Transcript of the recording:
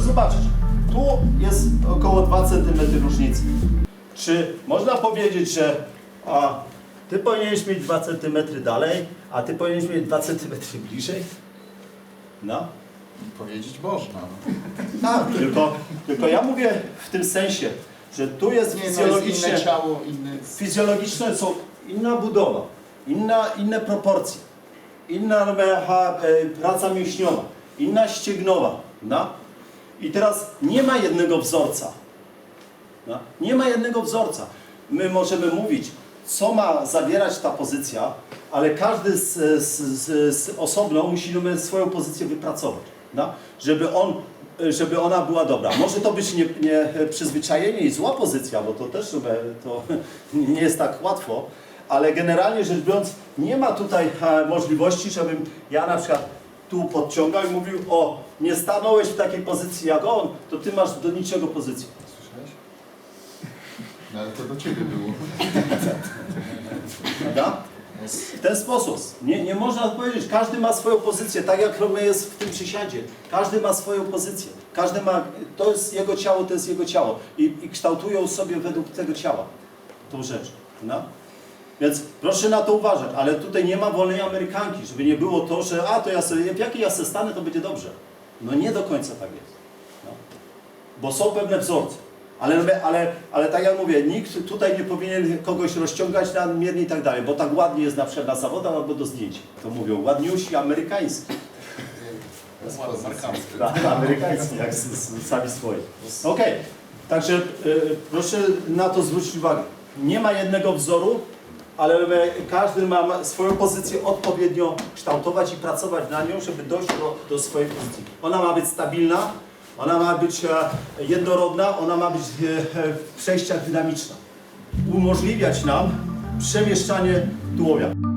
zobaczyć. Tu jest około 2 cm różnicy. Czy można powiedzieć, że a, ty powinieneś mieć 2 cm dalej, a ty powinieneś mieć 2 cm bliżej? No. Powiedzieć można. Tak, tylko, tylko ja mówię w tym sensie, że tu jest Nie, no jest fizjologicznie, inne ciało, inny... fizjologiczne są inna budowa, inna, inne proporcje, inna e, praca mięśniowa, inna ścięgnowa. No? I teraz nie ma jednego wzorca. No? Nie ma jednego wzorca. My możemy mówić, co ma zawierać ta pozycja, ale każdy z, z, z, z osobno musimy swoją pozycję wypracować, no? żeby, on, żeby ona była dobra. Może to być nie, nie przyzwyczajenie i zła pozycja, bo to też to nie jest tak łatwo, ale generalnie rzecz biorąc nie ma tutaj e, możliwości, żebym ja na przykład tu podciągał i mówił, o nie stanąłeś w takiej pozycji jak on, to ty masz do niczego pozycję. Słyszałeś? No ale to do ciebie było. Prawda? W ten sposób. Nie, nie można powiedzieć, każdy ma swoją pozycję, tak jak Romeo jest w tym przysiadzie. Każdy ma swoją pozycję. Każdy ma, to jest jego ciało, to jest jego ciało. I, i kształtują sobie według tego ciała tą rzecz. No? Więc proszę na to uważać, ale tutaj nie ma wolnej Amerykanki, żeby nie było to, że a to ja sobie, w jakiej ja se stanę, to będzie dobrze. No nie do końca tak jest. No. Bo są pewne wzorce. Ale, ale, ale tak jak mówię, nikt tutaj nie powinien kogoś rozciągać nadmiernie i tak dalej, bo tak ładnie jest na przykład na zawodach albo do zdjęć. To mówią ładniusi amerykański. Tak, amerykański, jak s- s- sami swoi. Okej, także y, proszę na to zwrócić uwagę. Nie ma jednego wzoru, ale każdy ma swoją pozycję odpowiednio kształtować i pracować na nią, żeby dojść do, do swojej pozycji. Ona ma być stabilna, ona ma być e, jednorodna, ona ma być e, e, w przejściach dynamiczna. Umożliwiać nam przemieszczanie tułowia.